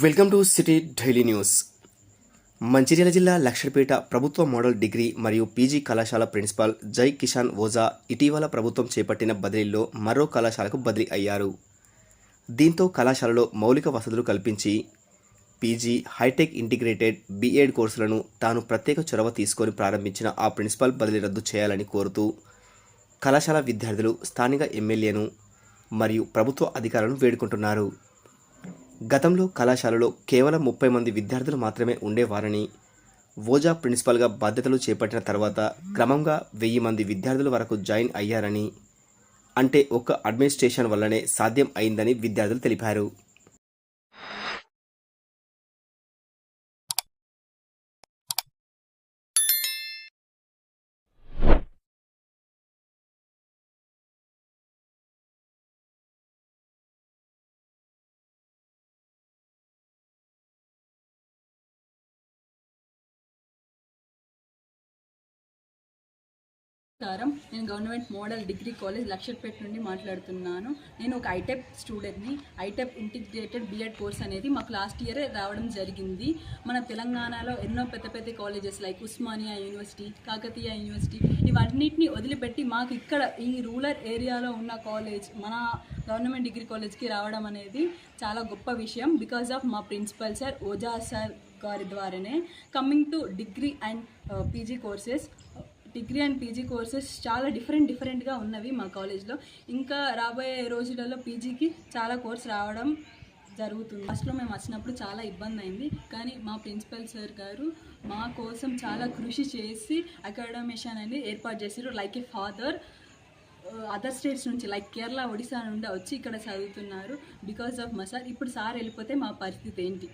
Welcome to city daily news. Mancherial జిల్లా లక్షడిపేట ప్రభుత్వ model degree మరియు పీజీ కళాశాల ప్రిన్సిపాల్ జై కిషాన్ ఓజా ఇటీవల ప్రభుత్వం చేపట్టిన బదిలీలో మరో కళాశాలకు బదిలీ అయ్యారు. దీంతో కళాశాలలో మౌలిక వసతులు కల్పించి పీజీ హైటెక్ ఇంటిగ్రేటెడ్ బీఎడ్ కోర్సులను తాను ప్రత్యేక చొరవ తీసుకొని ప్రారంభించిన ఆ ప్రిన్సిపాల్ బదిలీ రద్దు చేయాలని కోరుతూ కళాశాల విద్యార్థులు స్థానిక ఎమ్మెల్యేను మరియు ప్రభుత్వ అధికారులను వేడుకుంటున్నారు. గతంలో కళాశాలలో కేవలం ముప్పై మంది విద్యార్థులు మాత్రమే ఉండేవారని ఓజా ప్రిన్సిపల్గా బాధ్యతలు చేపట్టిన తర్వాత క్రమంగా వెయ్యి మంది విద్యార్థుల వరకు జాయిన్ అయ్యారని అంటే ఒక్క అడ్మినిస్ట్రేషన్ వల్లనే సాధ్యం అయిందని విద్యార్థులు తెలిపారు. నమస్కారం. నేను government model degree college Luxettipet నుండి మాట్లాడుతున్నాను. నేను ఒక ఐటెప్ స్టూడెంట్ని. ఐటెప్ ఇంటిగ్రేటెడ్ బీఎడ్ కోర్స్ అనేది మాకు లాస్ట్ ఇయర్ రావడం జరిగింది. మన తెలంగాణలో ఎన్నో పెద్ద పెద్ద colleges like Osmania university Kakatiya university ఇవన్నిటిని వదిలిపెట్టి మాకు ఇక్కడ ఈ రూరల్ ఏరియాలో ఉన్న కాలేజ్ మన గవర్నమెంట్ డిగ్రీ కాలేజ్కి రావడం అనేది చాలా గొప్ప విషయం. బికాజ్ ఆఫ్ మా ప్రిన్సిపల్ సార్ ఓజా సార్ గారి ద్వారానే. Coming to degree and PG courses. Degree and PG courses చాలా డిఫరెంట్ డిఫరెంట్గా ఉన్నవి మా కాలేజ్లో. ఇంకా రాబోయే రోజులలో పీజీకి చాలా కోర్స్ రావడం జరుగుతుంది. ఫస్ట్లో మేము వచ్చినప్పుడు చాలా ఇబ్బంది అయింది కానీ మా ప్రిన్సిపల్ సార్ గారు మా కోసం చాలా కృషి చేసి అకాడమిషన్ అనేది ఏర్పాటు చేశారు. Like a father other states నుంచి లైక్ కేరళ ఒడిశా నుండి వచ్చి ఇక్కడ చదువుతున్నారు బికాస్ ఆఫ్ మా సార్. ఇప్పుడు సార్ వెళ్ళిపోతే మా పరిస్థితి ఏంటి?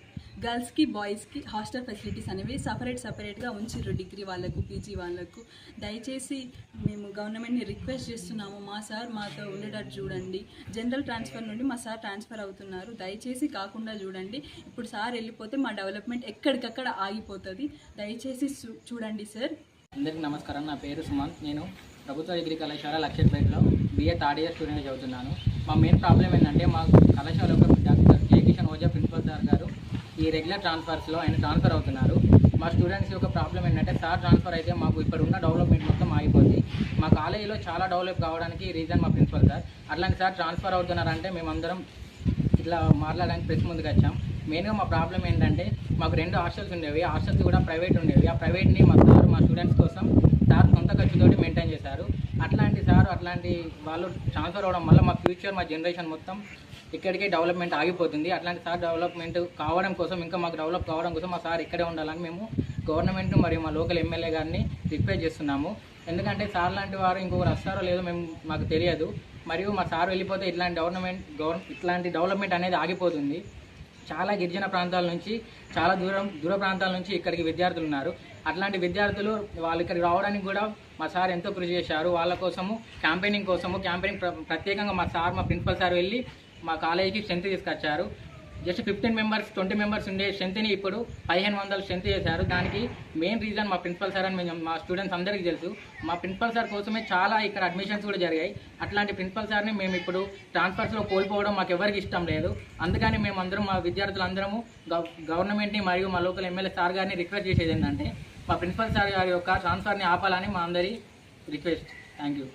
గర్ల్స్కి బాయ్స్కి హాస్టల్ ఫెసిలిటీస్ అనేవి సపరేట్ సపరేట్గా ఉంచిర్రు డిగ్రీ వాళ్ళకు పీజీ వాళ్ళకు. దయచేసి మేము గవర్నమెంట్ని రిక్వెస్ట్ చేస్తున్నాము. మా సార్ మాతో ఉండేటట్టు చూడండి. జనరల్ ట్రాన్స్ఫర్ నుండి మా సార్ ట్రాన్స్ఫర్ అవుతున్నారు. దయచేసి కాకుండా చూడండి. ఇప్పుడు సార్ వెళ్ళిపోతే మా డెవలప్మెంట్ ఎక్కడికక్కడ ఆగిపోతుంది. దయచేసి చూ- చూడండి సార్. అందరికీ నమస్కారం. నా పేరు సుమంత్. నేను ప్రభుత్వ డిగ్రీ కళాశాల లక్ష్యపేటలో బీఏ థర్డ్ ఇయర్ స్టూడెంట్ చదువుతున్నాను. మా మెయిన్ ప్రాబ్లం ఏంటంటే మా కళాశాల యొక్క doctor K Kishan Ojha principal sir గారు ఈ రెగ్యులర్ ట్రాన్స్ఫర్స్లో ఆయన ట్రాన్స్ఫర్ అవుతున్నారు. మా స్టూడెంట్స్ యొక్క ప్రాబ్లం ఏంటంటే సార్ ట్రాన్స్ఫర్ అయితే మాకు ఇప్పుడు ఉన్న డెవలప్మెంట్ మొత్తం ఆగిపోతుంది మా కాలేజీలో చాలా డెవలప్ కావడానికి రీజన్ మా ప్రిన్సిపల్ సార్ అట్లాంటి సార్ ట్రాన్స్ఫర్ అవుతున్నారంటే మేమందరం ఇట్లా మాట్లాడడానికి ప్రెస్ ముందుకు వచ్చాం. మెయిన్గా మా ప్రాబ్లం ఏంటంటే మాకు రెండు హాస్టల్స్ ఉండేవి. హాస్టల్స్ కూడా ప్రైవేట్ ఉండేవి. ఆ ప్రైవేట్ని మా సార్ మా స్టూడెంట్స్ కోసం సార్ సొంత ఖర్చుతోటి మెయింటైన్ చేశారు. అట్లాంటి సార్ అట్లాంటి వాళ్ళు ట్రాన్స్ఫర్ అవ్వడం వల్ల మా ఫ్యూచర్ మా జనరేషన్ మొత్తం ఇక్కడికే డెవలప్మెంట్ ఆగిపోతుంది. అట్లాంటి సార్ డెవలప్మెంట్ కావడం కోసం ఇంకా మాకు డెవలప్ కావడం కోసం మా సార్ ఇక్కడే ఉండాలని మేము గవర్నమెంట్ మరియు మా లోకల్ ఎమ్మెల్యే గారిని రిక్వెస్ట్ చేస్తున్నాము. ఎందుకంటే సార్ లాంటి వారు ఇంకొకరు వస్తారో లేదో మేము మాకు తెలియదు. మరియు మా సార్ వెళ్ళిపోతే ఇట్లాంటి గవర్నమెంట్ గవర్న ఇట్లాంటి డెవలప్మెంట్ అనేది ఆగిపోతుంది. చాలా గిరిజన ప్రాంతాల నుంచి చాలా దూరం దూర ప్రాంతాల నుంచి ఇక్కడికి విద్యార్థులు ఉన్నారు. అట్లాంటి విద్యార్థులు వాళ్ళు ఇక్కడికి రావడానికి కూడా మా సార్ ఎంతో కృషి చేశారు. వాళ్ళ కోసము క్యాంపెయినింగ్ కోసము క్యాంపెయినింగ్ ప్ర- ప్రత్యేకంగా మా సార్ మా ప్రిన్సిపల్ సార్ వెళ్ళి మా కాలేజీకి స్ట్రెంత్ తీసుకొచ్చారు. Just fifteen members twenty members ఉండే స్ట్రెంత్ని ఇప్పుడు పదిహేను వందలు స్ట్రెంత్ చేశారు. దానికి మెయిన్ రీజన్ మా ప్రిన్సిపల్ సార్ అని మేము మా స్టూడెంట్స్ అందరికీ తెలుసు. మా ప్రిన్సిపల్ సార్ కోసమే చాలా ఇక్కడ అడ్మిషన్స్ కూడా జరిగాయి. అట్లాంటి ప్రిన్సిపల్ సార్ని మేము ఇప్పుడు ట్రాన్స్ఫర్స్లో కోల్పోవడం మాకు ఎవరికి ఇష్టం లేదు. అందుకని మేము అందరం మా విద్యార్థులందరము గవర్నమెంట్ని మరియు మా లోకల్ ఎమ్మెల్యే సార్ గారిని రిక్వెస్ట్ చేసేది ఏంటంటే మా ప్రిన్సిపల్ సార్ గారి యొక్క ట్రాన్స్ఫర్ని ఆపాలని మా అందరి రిక్వెస్ట్ థ్యాంక్ యూ